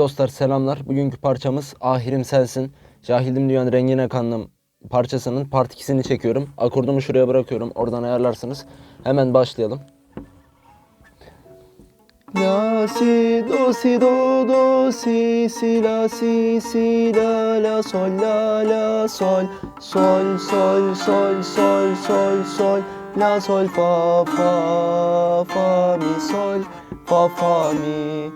dostlar selamlar. Bugünkü parçamız Ahirim Sensin. Cahildim Dünyanın Rengine Kandım parçasının part 2'sini çekiyorum. Akordumu şuraya bırakıyorum. Oradan ayarlarsınız. Hemen başlayalım. La si do si do do si si la si si la la sol la la sol sol sol sol sol sol sol la sol fa fa fa mi sol fa fa mi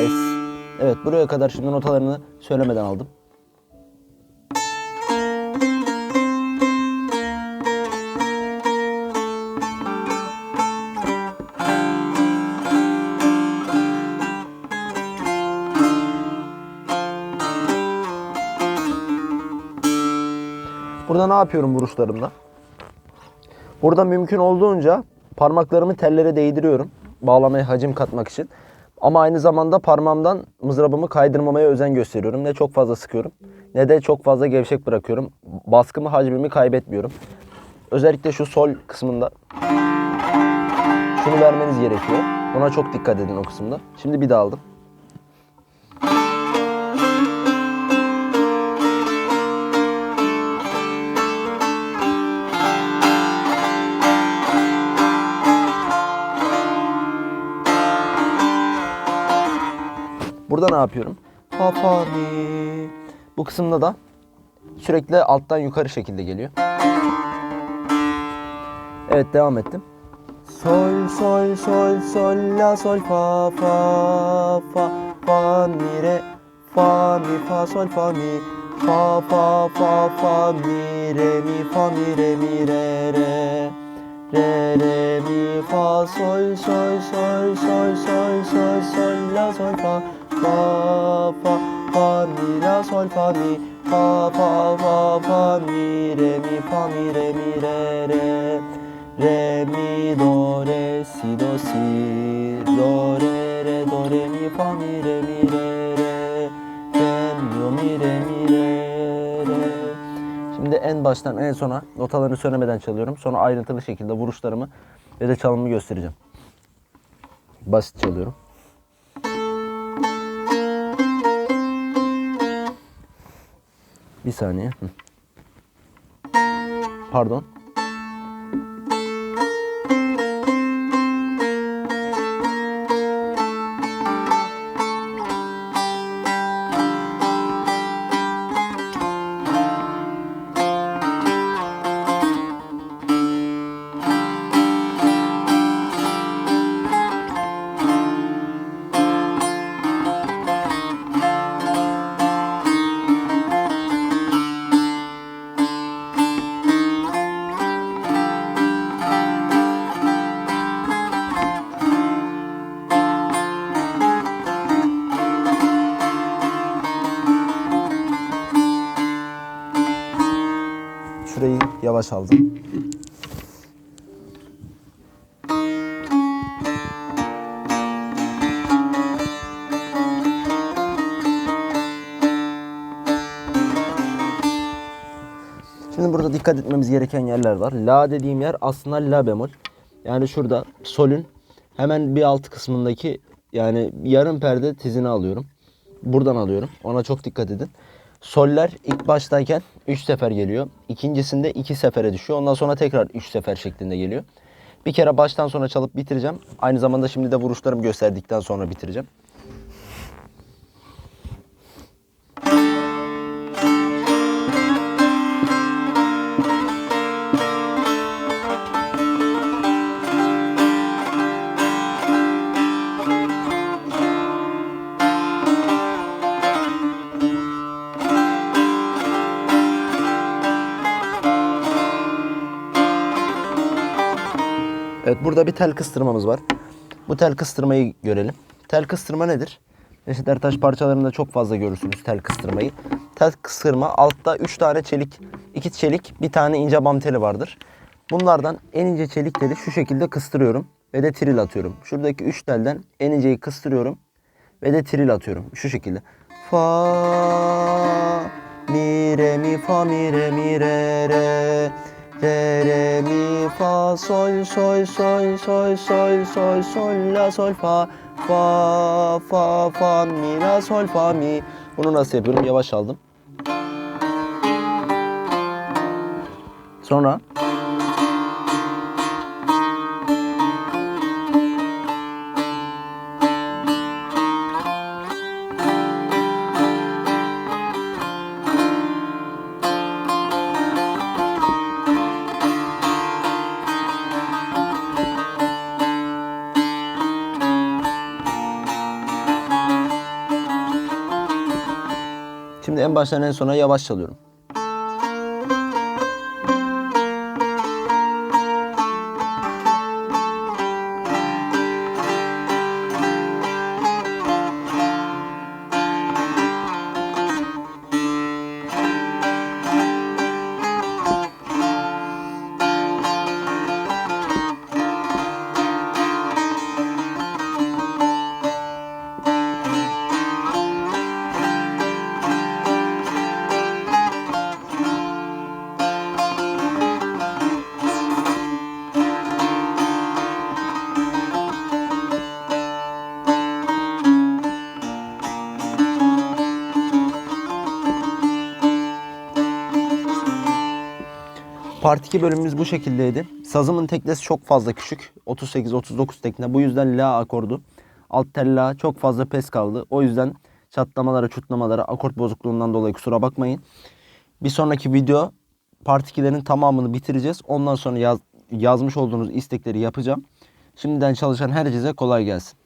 es. Evet buraya kadar şimdi notalarını söylemeden aldım. Burada ne yapıyorum vuruşlarımda? Burada mümkün olduğunca parmaklarımı tellere değdiriyorum. Bağlamaya hacim katmak için. Ama aynı zamanda parmağımdan mızrabımı kaydırmamaya özen gösteriyorum. Ne çok fazla sıkıyorum ne de çok fazla gevşek bırakıyorum. Baskımı, hacmimi kaybetmiyorum. Özellikle şu sol kısmında şunu vermeniz gerekiyor. Ona çok dikkat edin o kısımda. Şimdi bir daha aldım. Burada ne yapıyorum? Fa fa mi. Bu kısımda da sürekli alttan yukarı şekilde geliyor. Evet devam ettim. Sol sol sol sol la sol fa fa fa fa mi re fa mi fa sol fa mi fa fa fa fa mi re mi fa mi re mi re re re re mi fa sol sol sol sol sol sol sol la sol fa fa fa fa mi la sol fa mi fa fa fa fa mi re mi fa mi re mi re re re mi do re si do si do re re do re mi fa mi re mi re re re mi do mi re mi re re Şimdi en baştan en sona notalarını söylemeden çalıyorum. Sonra ayrıntılı şekilde vuruşlarımı ve de çalımımı göstereceğim. Basit çalıyorum. Bir saniye. Pardon. Yavaş aldım. Şimdi burada dikkat etmemiz gereken yerler var. La dediğim yer aslında la bemol. Yani şurada solün hemen bir alt kısmındaki yani yarım perde tizini alıyorum. Buradan alıyorum. Ona çok dikkat edin. Soller ilk baştayken 3 sefer geliyor. İkincisinde 2 sefere düşüyor. Ondan sonra tekrar 3 sefer şeklinde geliyor. Bir kere baştan sona çalıp bitireceğim. Aynı zamanda şimdi de vuruşlarımı gösterdikten sonra bitireceğim. Burada bir tel kıstırmamız var. Bu tel kıstırmayı görelim. Tel kıstırma nedir? Reşit Ertaş parçalarında çok fazla görürsünüz tel kıstırmayı. Tel kıstırma altta 3 tane çelik, 2 çelik, bir tane ince bam teli vardır. Bunlardan en ince çelik teli şu şekilde kıstırıyorum ve de tril atıyorum. Şuradaki 3 telden en inceyi kıstırıyorum ve de tril atıyorum şu şekilde. Fa mi re mi fa mi re mi re re re re mi fa sol sol sol sol sol sol sol la sol fa fa fa fa mi la sol fa mi. Bunu nasıl yapıyorum? Yavaş aldım. Sonra en baştan en sona yavaş çalıyorum. Part 2 bölümümüz bu şekildeydi. Sazımın teknesi çok fazla küçük. 38-39 tekne. Bu yüzden La akordu. Alt tel La çok fazla pes kaldı. O yüzden çatlamalara, çutlamalara, akort bozukluğundan dolayı kusura bakmayın. Bir sonraki video Part 2'lerin tamamını bitireceğiz. Ondan sonra yaz- yazmış olduğunuz istekleri yapacağım. Şimdiden çalışan herkese kolay gelsin.